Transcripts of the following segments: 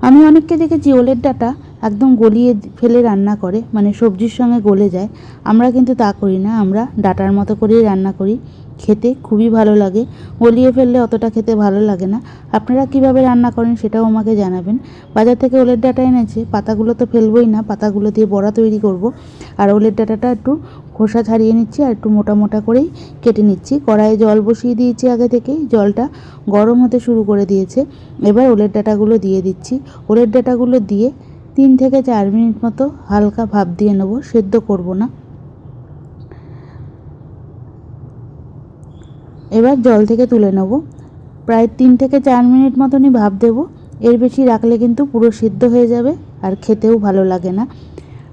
আমি অনেককে দেখেছি ওলের ডাটা একদম গলিয়ে ফেলে রান্না করে মানে সবজির সঙ্গে গলে যায়। আমরা কিন্তু তা করি না, আমরা ডাটার মতো করেই রান্না করি। খেতে খুবই ভালো লাগে। গলিয়ে ফেললে অতটা খেতে ভালো লাগে না। আপনারা কীভাবে রান্না করেন সেটাও আমাকে জানাবেন। বাজার থেকে ওলের ডাটা এনেছে, পাতাগুলো তো ফেলবোই না, পাতাগুলো দিয়ে বড়া তৈরি করব। আর ওলের ডাটাটা একটু খোসা ছাড়িয়ে নিচ্ছি আর একটু মোটা মোটা করেই কেটে নিচ্ছি। কড়াইয়ে জল বসিয়ে দিয়েছি আগে থেকেই। জলটা গরম হতে শুরু করে দিয়েছে। এবার ওলের ডাটাগুলো দিয়ে দিচ্ছি। ওলের ডাটাগুলো দিয়ে তিন থেকে চার মিনিট মতো হালকা ভাপ দিয়ে নেব। সেদ্ধ করব না। এবার জল থেকে তুলে নেব। প্রায় তিন থেকে চার মিনিট মতনই ভাপ দেব। এর বেশি রাখলে কিন্তু পুরো সিদ্ধ হয়ে যাবে আর খেতেও ভালো লাগে না।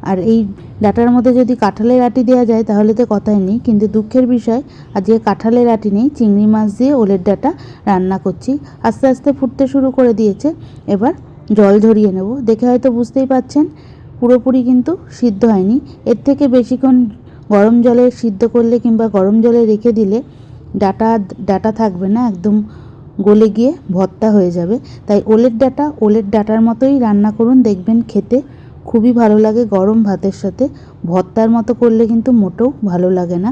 আর এই ডাটার মধ্যে যদি কাঁঠালের আটি দেওয়া যায়, তাহলে তো কথাই নেই। কিন্তু দুঃখের বিষয়, আজকে কাঁঠালের আটি নেই, চিংড়ি মাছ দিয়ে ওলের ডাটা রান্না করছি। আস্তে আস্তে ফুটতে শুরু করে দিয়েছে। এবার জল ঝরিয়ে নেব। দেখে হয়তো বুঝতেই পাচ্ছেন, পুরোপুরি কিন্তু সিদ্ধ হয়নি। এর থেকে বেশিক্ষণ গরম জলে সিদ্ধ করলে কিংবা গরম জলে রেখে দিলে ডাটা ডাটা থাকবে না, একদম গলে গিয়ে ভর্তা হয়ে যাবে। তাই ওলের ডাটা, ওলের ডাটার মতোই রান্না করুন, দেখবেন খেতে খুবই ভালো লাগে গরম ভাতের সাথে। ভর্তার মতো করলে কিন্তু মোটেও ভালো লাগে না।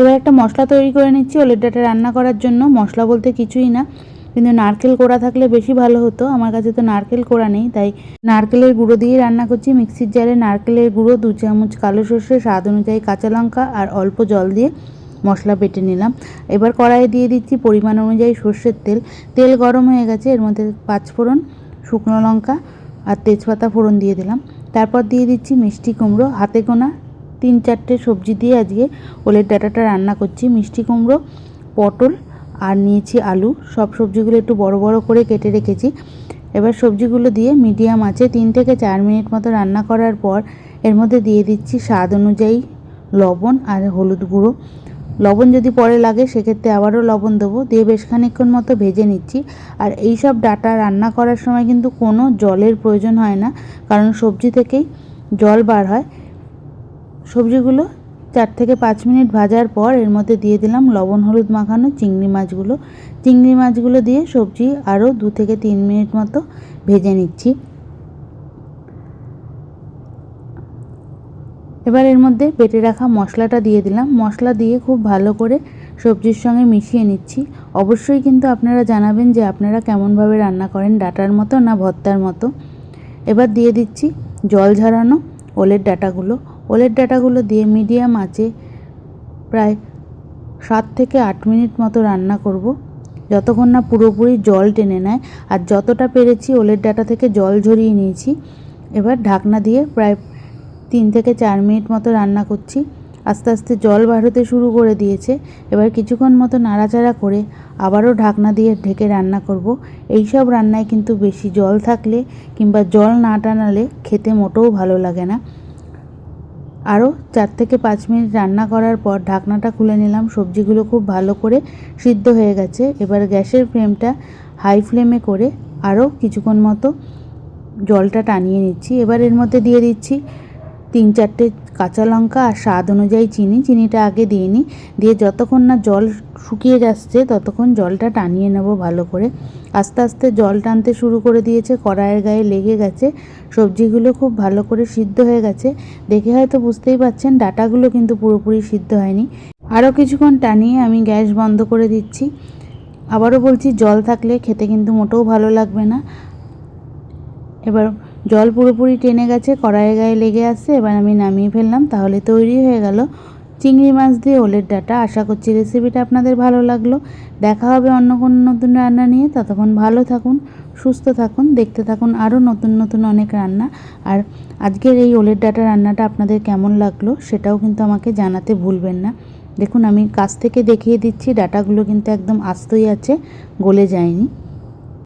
এবার একটা মশলা তৈরি করে নিচ্ছি, ওলের ডাটা রান্না করার জন্য। মশলা বলতে কিছুই না, কিন্তু নারকেল কোড়া থাকলে বেশি ভালো হতো। আমার কাছে তো নারকেল কোড়া নেই, তাই নারকেলের গুঁড়ো দিয়ে রান্না করছি। মিক্সির জারে নারকেলের গুঁড়ো, দু চামচ কালো সর্ষে, স্বাদ অনুযায়ী কাঁচা লঙ্কা আর অল্প জল দিয়ে মশলা বেটে নিলাম। এবার কড়াইয়ে দিয়ে দিচ্ছি পরিমাণ অনুযায়ী সর্ষের তেল। তেল গরম হয়ে গেছে, এর মধ্যে পাঁচ ফোড়ন শুকনো লঙ্কা আর তেজপাতা ফোড়ন দিয়ে দিলাম। তারপর দিয়ে দিচ্ছি মিষ্টি কুমড়ো। হাতে গোনা তিন চারটে সবজি দিয়ে আজকে ওলের ডাটাটা রান্না করছি। মিষ্টি কুমড়ো, পটল আর নিয়েছি আলু। সব সবজিগুলো একটু বড় বড় করে কেটে রেখেছি। এবার সবজিগুলো দিয়ে মিডিয়াম আছে তিন থেকে চার মিনিট মতো রান্না করার পর এর মধ্যে দিয়ে দিচ্ছি স্বাদ অনুযায়ী লবণ আর হলুদ গুঁড়ো। লবণ যদি পরে লাগে, সেক্ষেত্রে আবারও লবণ দেবো। দিয়ে বেশ খানিক্ষণ মতো ভেজে নিচ্ছি। আর এই সব ডাটা রান্না করার সময় কিন্তু কোনো জলের প্রয়োজন হয় না, কারণ সবজি থেকেই জল বার হয়। সবজিগুলো চার থেকে পাঁচ মিনিট ভাজার পর এর মধ্যে দিয়ে দিলাম লবণ, হলুদ মাখানো চিংড়ি মাছগুলো। চিংড়ি মাছগুলো দিয়ে সবজি আরও দু থেকে তিন মিনিট মতো ভেজে নিচ্ছি। এবার এর মধ্যে বেটে রাখা মশলাটা দিয়ে দিলাম। মশলা দিয়ে খুব ভালো করে সবজির সঙ্গে মিশিয়ে নিচ্ছি। অবশ্যই কিন্তু আপনারা জানাবেন যে আপনারা কেমনভাবে রান্না করেন, ডাটার মতো না ভর্তার মতো। এবার দিয়ে দিচ্ছি জল ঝরানো ওলের ডাটাগুলো। ওলের ডাটাগুলো দিয়ে মিডিয়াম আঁচে প্রায় সাত থেকে আট মিনিট মতো রান্না করব। যতক্ষণ না পুরোপুরি জল টেনে নেয়। আর যতটা পেরেছি ওলের ডাটা থেকে জল ঝরিয়ে নিয়েছি। এবার ঢাকনা দিয়ে প্রায় তিন থেকে চার মিনিট মতো রান্না করছি। আস্তে আস্তে জল বার হতে শুরু করে দিয়েছে। এবার কিছুক্ষণ মতো নাড়াচাড়া করে আবারও ঢাকনা দিয়ে ঢেকে রান্না করব। এই সব রান্নায় কিন্তু বেশি জল থাকলে কিংবা জল না টানালে খেতে মোটেও ভালো লাগে না। আরও চার থেকে পাঁচ মিনিট রান্না করার পর ঢাকনাটা খুলে নিলাম। সবজিগুলো খুব ভালো করে সিদ্ধ হয়ে গেছে। এবার গ্যাসের ফ্লেমটা হাই ফ্লেমে করে আরও কিছুক্ষণ মতো জলটা টানিয়ে নিচ্ছি। এবার এর মধ্যে দিয়ে দিচ্ছি তিন চারটে কাঁচা লঙ্কা আর স্বাদ অনুযায়ী চিনি। চিনিটা আগে দিয়ে নিই। দিয়ে যতক্ষণ না জল শুকিয়ে যাচ্ছে, ততক্ষণ জলটা টানিয়ে নেব ভালো করে। আস্তে আস্তে জল টানতে শুরু করে দিয়েছে। কড়াইয়ের গায়ে লেগে গেছে। সবজিগুলো খুব ভালো করে সিদ্ধ হয়ে গেছে। দেখে হয়তো বুঝতেই পাচ্ছেন, ডাটাগুলো কিন্তু পুরোপুরি সিদ্ধ হয়নি। আরও কিছুক্ষণ টানিয়ে আমি গ্যাস বন্ধ করে দিচ্ছি। আবারও বলছি, জল থাকলে খেতে কিন্তু মোটেও ভালো লাগবে না। এবার জল পুরোপুরি টেনে গেছে কড়াইয়ের গায়ে লেগে আসছে এবার আমি নামিয়ে ফেললাম, তাহলে তৈরি হয়ে গেল চিংড়ি মাছ দিয়ে ওলের ডাটা। আশা করছি রেসিপিটা আপনাদের ভালো লাগল। দেখা হবে অন্য কোনো নতুন রান্না নিয়ে। ততক্ষণ ভালো থাকুন, সুস্থ থাকুন, দেখতে থাকুন আরও নতুন নতুন অনেক রান্না। আর আজকের এই ওলের ডাটা রান্নাটা আপনাদের কেমন লাগল সেটাও কিন্তু আমাকে জানাতে ভুলবেন না। দেখুন, আমি কাছ থেকে দেখিয়ে দিচ্ছি, ডাটাগুলো কিন্তু একদম আস্তই আছে, গলে যায়নি।